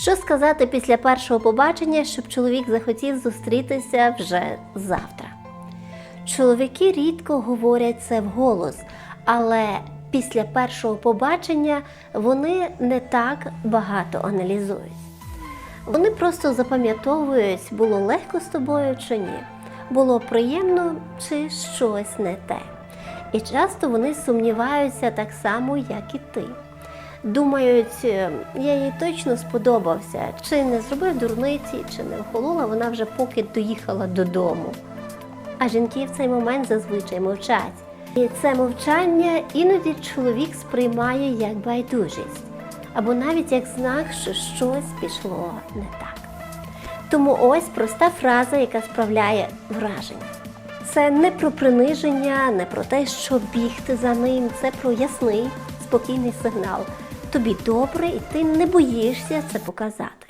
Що сказати після першого побачення, щоб чоловік захотів зустрітися вже завтра? Чоловіки рідко говорять це вголос, але після першого побачення вони не так багато аналізують. Вони просто запам'ятовують, було легко з тобою чи ні, було приємно чи щось не те. І часто вони сумніваються так само, як і ти. Думають, «Е, я їй точно сподобався, чи не зробив дурниці, чи не охолола вона вже поки доїхала додому. А жінки в цей момент зазвичай мовчать. І це мовчання іноді чоловік сприймає як байдужість, або навіть як знак, що щось пішло не так. Тому ось проста фраза, яка справляє враження. Це не про приниження, не про те, що бігти за ним, це про ясний, спокійний сигнал. Тобі добре, і ти не боїшся це показати.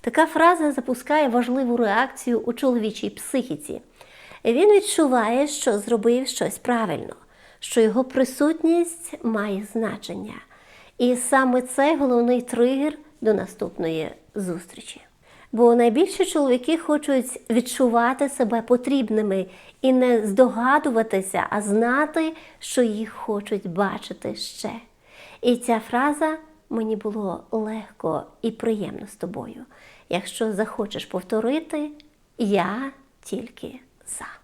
Така фраза запускає важливу реакцію у чоловічій психіці. Він відчуває, що зробив щось правильно, що його присутність має значення. І саме це головний тригер до наступної зустрічі. Бо найбільше чоловіки хочуть відчувати себе потрібними і не здогадуватися, а знати, що їх хочуть бачити ще. І ця фраза мені було легко і приємно з тобою. Якщо захочеш повторити, я тільки за.